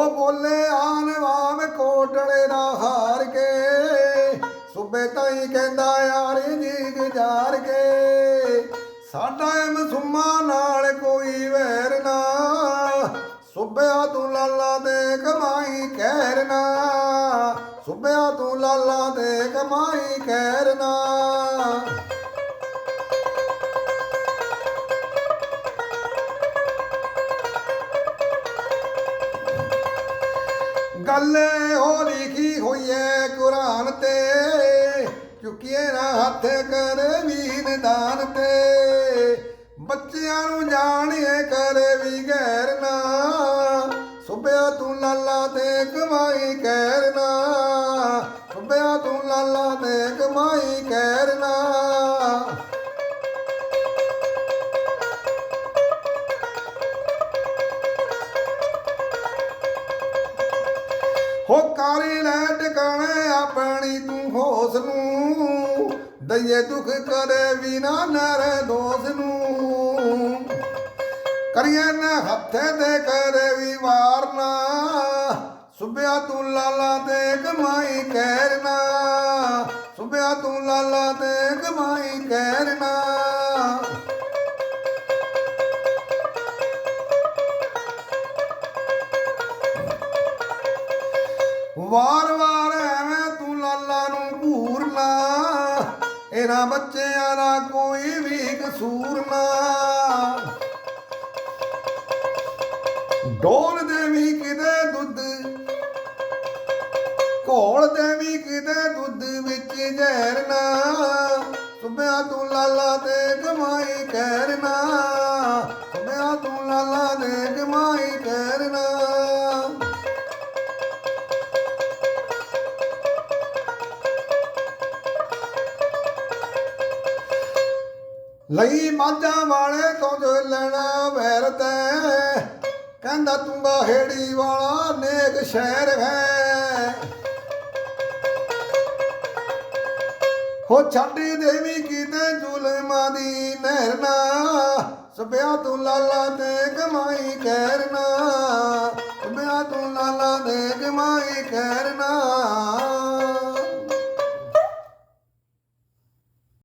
ਬੋਲੇ, ਆਨ ਵਾਮ ਕੋਟਲੇ ਦਾ ਹਾਰ ਕੇ। ਸੁਬੇ ਤਾਈ ਕਹਿੰਦਾ, ਯਾਰ ਜੀ ਗੁਜ਼ਾਰ ਕੇ। ਸਾਡਾ ਇਹ ਮਸੂਮਾ ਨਾਲ ਕੋਈ ਵੈਰ ਨਾ। ਸੁਬਿਆ ਤੂੰ ਲਾਲਾ ਦੇ ਕਮਾਈ ਕਹਿਰ ਨਾ। ਸੁਬਿਆ ਤੂੰ ਲਾਲਾ ਦੇ ਕਮਾਈ ਕਹਿਰ ਗੱਲ ਉਹ ਲਿਖੀ ਹੋਈ ਏ ਕੁਰਾਨ ਤੇ, ਚੁੱਕੀਏ ਨਾ ਹੱਥ ਕਰੇ ਵੀ ਨਿਦਾਨ ਤੇ। ਬੱਚਿਆਂ ਨੂੰ ਜਾਣੀਏ ਕਰੇ ਵੀ ਗੈਰ ਨਾ ਸੁਬਿਆ ਤੂੰ ਲਾਲਾ ਤੇ ਕਮਾਈ ਲੈ ਟਿਕਾਣੇ ਆਪਣੀ ਤੂੰ ਹੋਸ ਨੂੰ, ਦਈਏ ਦੁੱਖ ਕਰੇ ਵੀ ਨਾ ਨਰੇ ਦੋਸ ਨੂੰ। ਕਰੀਏ ਨਾ ਹੱਥੇ ਤੇ ਕਰੇ ਵੀ ਵਾਰਨਾ ਸੁਬਿਆ ਤੂੰ ਲਾਲਾ ਤੇ ਕਮਾਈ ਕਹਿਰਨਾ ਸੁਬਿਆ ਤੂੰ ਲਾਲਾ ਤੇ ਕਮਾਈ ਕਹਿਰਨਾ ਵਾਰ ਵਾਰ ਘੂਰਨਾ ਇਹਨਾਂ ਬੱਚਿਆਂ ਦਾ ਕੋਈ ਵੀ ਕਸੂਰ ਨਾ। ਡੋਲ ਦੇ ਵੀ ਕਿਤੇ ਦੁੱਧ, ਘੋਲ ਦੇ ਵੀ ਕਿਤੇ ਦੁੱਧ ਵਿੱਚ ਜ਼ਹਿਰ ਨਾ। ਸੁਬਿਆ ਤੂੰ ਲਾਲਾ ਤੇ ਕਮਾਈ ਕਹਿਰਨਾ ਲਈ ਮਾਝਾਂ ਵਾਲੇ ਤੋਂ ਜੋ ਲੈਣਾ ਵੈਰ ਤੈ। ਕਹਿੰਦਾ ਤੂੰ ਬਾਹੇੜੀ ਵਾਲਾ ਨੇਕ ਸ਼ਹਿਰ ਹੈ। ਹੋ ਛੱਡੀ ਦੇਵੀ ਕੀਤੇ ਜ਼ੁਲਮਾਂ ਦੀ ਨਹਿਰ ਨਾ। ਸਭਿਆ ਤੂੰ ਲਾਲਾ ਤੇ ਕਮਾਈ ਕਹਿਰਨਾ ਸਭਿਆ ਤੂੰ ਲਾਲਾ ਤੇ ਕਮਾਈ ਕਹਿਰਨਾ